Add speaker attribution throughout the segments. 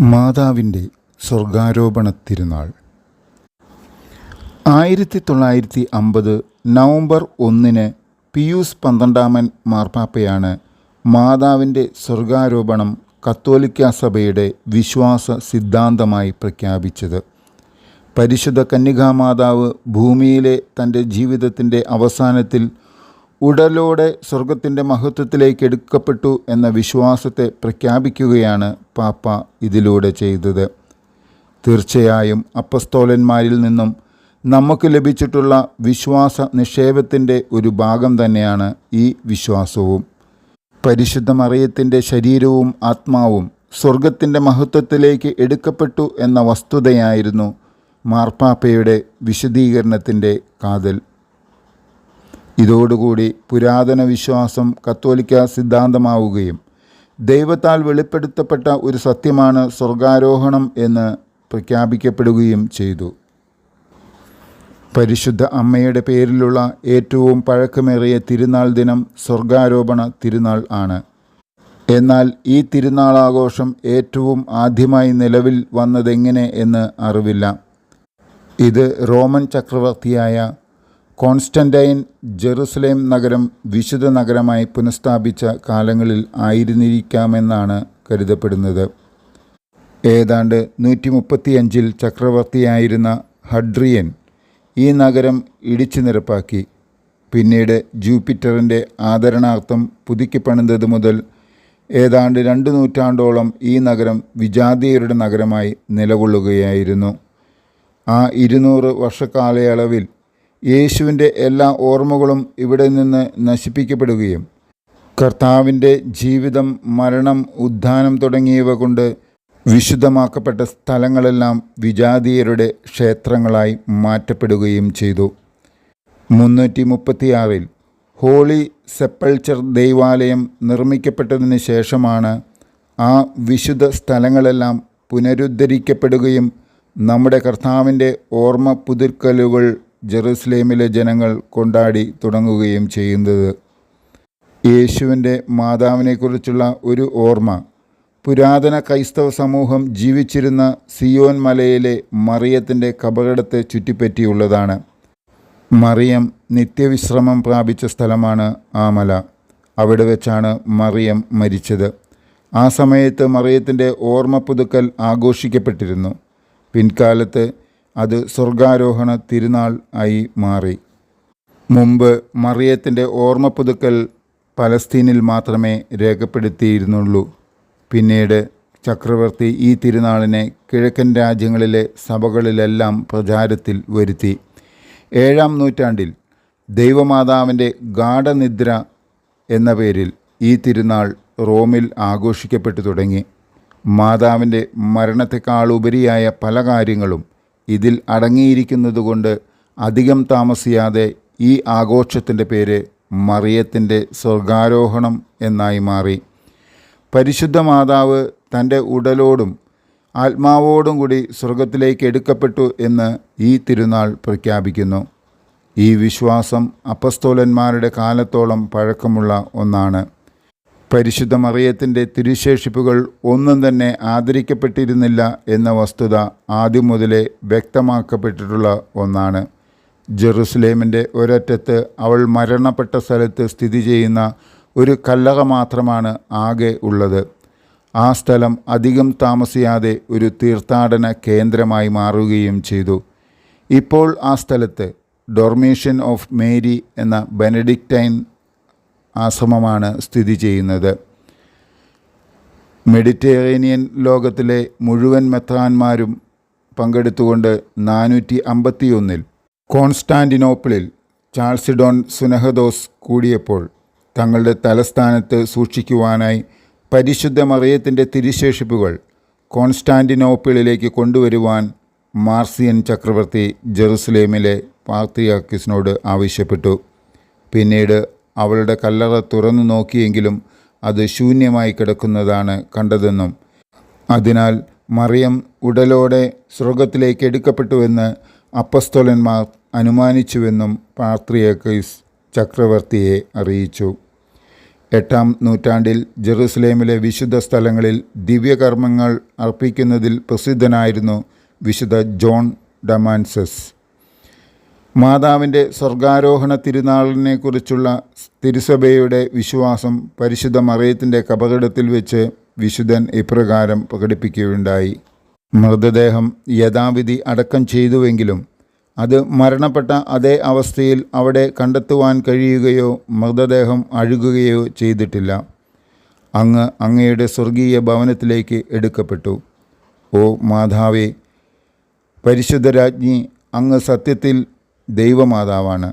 Speaker 1: മാതാവിന്റെ സ്വർഗാരോപണ തിരുനാൾ. ആയിരത്തി തൊള്ളായിരത്തി അമ്പത് നവംബർ ഒന്നിന് പിയൂസ് പന്ത്രണ്ടാമൻ മാർപ്പാപ്പയാണ് മാതാവിന്റെ സ്വർഗാരോപണം കത്തോലിക്ക സഭയുടെ വിശ്വാസ സിദ്ധാന്തമായി പ്രഖ്യാപിച്ചത്. പരിശുദ്ധ കന്യകാമാതാവ് ഭൂമിയിലെ തന്റെ ജീവിതത്തിന്റെ അവസാനത്തിൽ ഉടലോടെ സ്വർഗത്തിന്റെ മഹത്വത്തിലേക്ക് എടുക്കപ്പെട്ടു എന്ന വിശ്വാസത്തെ പ്രഖ്യാപിക്കുകയാണ് പാപ്പ ഇതിലൂടെ ചെയ്തത്. തീർച്ചയായും അപ്പസ്തോലന്മാരിൽ നിന്നും നമുക്ക് ലഭിച്ചിട്ടുള്ള വിശ്വാസ നിക്ഷേപത്തിന്റെ ഒരു ഭാഗം തന്നെയാണ് ഈ വിശ്വാസവും. പരിശുദ്ധ മറിയത്തിന്റെ ശരീരവും ആത്മാവും സ്വർഗത്തിന്റെ മഹത്വത്തിലേക്ക് എടുക്കപ്പെട്ടു എന്ന വസ്തുതയായിരുന്നു മാർപ്പാപ്പയുടെ വിശദീകരണത്തിന്റെ കാതൽ. ഇതോടുകൂടി പുരാതന വിശ്വാസം കത്തോലിക്ക സിദ്ധാന്തമാവുകയും ദൈവത്താൽ വെളിപ്പെടുത്തപ്പെട്ട ഒരു സത്യമാണ് സ്വർഗാരോഹണം എന്ന് പ്രഖ്യാപിക്കപ്പെടുകയും ചെയ്തു. പരിശുദ്ധ അമ്മയുടെ പേരിലുള്ള ഏറ്റവും പഴക്കമേറിയ തിരുനാൾ ദിനം സ്വർഗാരോപണ തിരുനാൾ ആണ്. എന്നാൽ ഈ തിരുനാളാഘോഷം ഏറ്റവും ആദ്യമായി നിലവിൽ വന്നതെങ്ങനെ എന്ന് അറിവില്ല. ഇത് റോമൻ ചക്രവർത്തിയായ കോൺസ്റ്റന്റൈൻ ജെറുസലേം നഗരം വിശുദ്ധ നഗരമായി പുനഃസ്ഥാപിച്ച കാലങ്ങളിൽ ആയിരുന്നിരിക്കാമെന്നാണ് കരുതപ്പെടുന്നത്. ഏതാണ്ട് നൂറ്റി മുപ്പത്തിയഞ്ചിൽ ചക്രവർത്തിയായിരുന്ന ഹഡ്രിയൻ ഈ നഗരം ഇടിച്ചു നിരപ്പാക്കി. പിന്നീട് ജൂപ്പിറ്ററിന്റെ ആദരണാർത്ഥം പുതുക്കി പണിതത് മുതൽ ഏതാണ്ട് രണ്ട് നൂറ്റാണ്ടോളം ഈ നഗരം വിജാതീയരുടെ നഗരമായി നിലകൊള്ളുകയായിരുന്നു. ആ ഇരുന്നൂറ് വർഷക്കാലയളവിൽ യേശുവിന്റെ എല്ലാ ഓർമ്മകളും ഇവിടെ നിന്ന് നശിപ്പിക്കപ്പെടുകയും കർത്താവിന്റെ ജീവിതം മരണം ഉദ്ധാനം തുടങ്ങിയവ കൊണ്ട് വിശുദ്ധമാക്കപ്പെട്ട സ്ഥലങ്ങളെല്ലാം വിജാതീയരുടെ ക്ഷേത്രങ്ങളായി മാറ്റപ്പെടുകയും ചെയ്തു. മുന്നൂറ്റി മുപ്പത്തിയാറിൽ ഹോളി സെപ്പൾച്ചർ ദൈവാലയം നിർമ്മിക്കപ്പെട്ടതിന് ശേഷമാണ് ആ വിശുദ്ധ സ്ഥലങ്ങളെല്ലാം പുനരുദ്ധരിക്കപ്പെടുകയും നമ്മുടെ കർത്താവിന്റെ ഓർമ്മ പുതുക്കലുകൾ ജെറുസലേമിലെ ജനങ്ങൾ കൊണ്ടാടി തുടങ്ങുകയും ചെയ്യുന്നത്. യേശുവിന്റെ മാതാവിനെക്കുറിച്ചുള്ള ഒരു ഓർമ്മ. പുരാതന ക്രൈസ്തവ സമൂഹം ജീവിച്ചിരുന്ന സിയോൻ മലയിലെ മറിയത്തിന്റെ കപകടത്തെ ചുറ്റിപ്പറ്റിയുള്ളതാണ്. മറിയം നിത്യവിശ്രമം പ്രാപിച്ച സ്ഥലമാണ് ആ മല. അവിടെ വെച്ചാണ് മറിയം മരിച്ചത്. ആ സമയത്ത് മറിയത്തിന്റെ ഓർമ്മ പുതുക്കൽ ആഘോഷിക്കപ്പെട്ടിരുന്നു. പിൻകാലത്ത് അത് സ്വർഗാരോഹണ തിരുനാൾ ആയി മാറി. മുമ്പ് മറിയത്തിന്റെ ഓർമ്മ പുതുക്കൽ പലസ്തീനിൽ മാത്രമേ രേഖപ്പെടുത്തിയിരുന്നുള്ളൂ. പിന്നീട് ചക്രവർത്തി ഈ തിരുനാളിനെ കിഴക്കൻ രാജ്യങ്ങളിലെ സഭകളിലെല്ലാം പ്രചാരത്തിൽ വരുത്തി. ഏഴാം നൂറ്റാണ്ടിൽ ദൈവമാതാവിന്റെ ഗാഠനിദ്ര എന്ന പേരിൽ ഈ തിരുനാൾ റോമിൽ ആഘോഷിക്കപ്പെട്ടു തുടങ്ങി. മാതാവിന്റെ മരണത്തെക്കാളുപരിയായ പല കാര്യങ്ങളും ഇതിൽ അടങ്ങിയിരിക്കുന്നതുകൊണ്ട് അധികം താമസിയാതെ ഈ ആഘോഷത്തിന്റെ പേര് മറിയത്തിന്റെ സ്വർഗാരോഹണം എന്നായി മാറി. പരിശുദ്ധ മാതാവ് തന്റെ ഉടലോടും ആത്മാവോടും കൂടി സ്വർഗത്തിലേക്ക് എടുക്കപ്പെട്ടു എന്ന് ഈ തിരുനാൾ പ്രഖ്യാപിക്കുന്നു. ഈ വിശ്വാസം അപ്പസ്തോലന്മാരുടെ കാലത്തോളം പഴക്കമുള്ള ഒന്നാണ്. പരിശുദ്ധ മറിയത്തിന്റെ തിരുശേഷിപ്പുകൾ ഒന്നും തന്നെ ആദരിക്കപ്പെട്ടിരുന്നില്ല എന്ന വസ്തുത ആദ്യം മുതലേ വ്യക്തമാക്കപ്പെട്ടിട്ടുള്ള ഒന്നാണ്. ജെറുസലേമിന്റെ ഒരറ്റത്ത് അവൾ മരണപ്പെട്ട സ്ഥലത്ത് സ്ഥിതി ചെയ്യുന്ന ഒരു കല്ലറ മാത്രമാണ് ആകെ ഉള്ളത്. ആ സ്ഥലം അധികം താമസിയാതെ ഒരു തീർത്ഥാടന കേന്ദ്രമായി മാറുകയും ചെയ്തു. ഇപ്പോൾ ആ സ്ഥലത്ത് ഡോർമേഷൻ ഓഫ് മേരി എന്ന ബെനഡിക്റ്റൈൻ ആശ്രമമാണ് സ്ഥിതി ചെയ്യുന്നത്. മെഡിറ്ററേനിയൻ ലോകത്തിലെ മുഴുവൻ മെത്രാന്മാരും പങ്കെടുത്തുകൊണ്ട് നാനൂറ്റി അമ്പത്തിയൊന്നിൽ കോൺസ്റ്റാന്റിനോപ്പിളിൽ ചാൾസിഡോൺ സുനഹദോസ് കൂടിയപ്പോൾ തങ്ങളുടെ തലസ്ഥാനത്ത് സൂക്ഷിക്കുവാനായി പരിശുദ്ധ മറിയത്തിന്റെ തിരിശേഷിപ്പുകൾ കോൺസ്റ്റാന്റിനോപ്പിളിലേക്ക് കൊണ്ടുവരുവാൻ മാർസിയൻ ചക്രവർത്തി ജെറുസലേമിലെ പാർത്തിയാക്കിസിനോട് ആവശ്യപ്പെട്ടു. പിന്നീട് അവളുടെ കല്ലറ തുറന്നു നോക്കിയെങ്കിലും അത് ശൂന്യമായി കിടക്കുന്നതാണ് കണ്ടതെന്നും. അതിനാൽ മറിയം ഉടലോടെ സ്വർഗത്തിലേക്ക് എടുക്കപ്പെട്ടുവെന്ന് അപ്പസ്തോലന്മാർ അനുമാനിച്ചുവെന്നും പാർത്രിയക്കൈസ് ചക്രവർത്തിയെ അറിയിച്ചു. എട്ടാം നൂറ്റാണ്ടിൽ ജെറുസലേമിലെ വിശുദ്ധ സ്ഥലങ്ങളിൽ ദിവ്യകർമ്മങ്ങൾ അർപ്പിക്കുന്നതിൽ പ്രസിദ്ധനായിരുന്നു വിശുദ്ധ ജോൺ ഡമാൻസസ്. മാതാവിന്റെ സ്വർഗാരോഹണ തിരുനാളിനെക്കുറിച്ചുള്ള തിരുസഭയുടെ വിശ്വാസം പരിശുദ്ധ മറിയത്തിന്റെ കപകടത്തിൽ വെച്ച് വിശുദ്ധൻ ഇപ്രകാരം പ്രകടിപ്പിക്കുകയുണ്ടായി. മൃതദേഹം യഥാവിധി അടക്കം ചെയ്തുവെങ്കിലും അത് മരണപ്പെട്ട അതേ അവസ്ഥയിൽ അവിടെ കണ്ടെത്തുവാൻ കഴിയുകയോ മൃതദേഹം അഴുകുകയോ ചെയ്തിട്ടില്ല. അങ്ങ് അങ്ങയുടെ സ്വർഗീയ ഭവനത്തിലേക്ക് എടുക്കപ്പെട്ടു. ഓ മാതാവേ പരിശുദ്ധരാജ്ഞി അങ്ങ് സത്യത്തിൽ ദൈവമാതാവാണ്.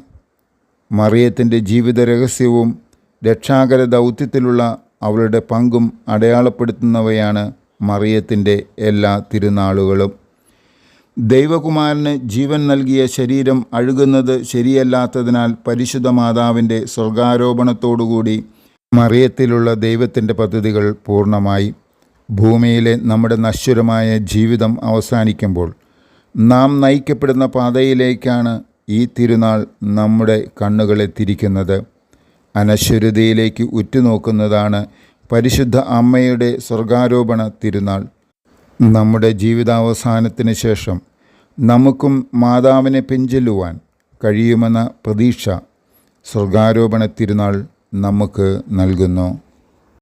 Speaker 1: മറിയത്തിന്റെ ജീവിത രഹസ്യവും രക്ഷാകര ദൗത്യത്തിലുള്ള അവളുടെ പങ്കും അടയാളപ്പെടുത്തുന്നവയാണ് മറിയത്തിന്റെ എല്ലാ തിരുനാളുകളും. ദൈവകുമാരന് ജീവൻ നൽകിയ ശരീരം അഴുകുന്നത് ശരിയല്ലാത്തതിനാൽ പരിശുദ്ധ മാതാവിന്റെ സ്വർഗാരോപണത്തോടുകൂടി മറിയത്തിലുള്ള ദൈവത്തിന്റെ പദ്ധതികൾ പൂർണമായി. ഭൂമിയിലെ നമ്മുടെ നശ്വരമായ ജീവിതം അവസാനിക്കുമ്പോൾ നാം നയിക്കപ്പെടുന്ന പാതയിലേക്കാണ് ഈ തിരുനാൾ നമ്മുടെ കണ്ണുകളെ തിരിക്കുന്നത്. അനശ്വരതയിലേക്ക് ഉറ്റുനോക്കുന്നതാണ് പരിശുദ്ധ അമ്മയുടെ സ്വർഗാരോപണ തിരുനാൾ. നമ്മുടെ ജീവിതാവസാനത്തിന് ശേഷം നമുക്കും മാതാവിനെ പിഞ്ചെല്ലുവാൻ കഴിയുമെന്ന പ്രതീക്ഷ സ്വർഗാരോപണ തിരുനാൾ നമുക്ക് നൽകുന്നു.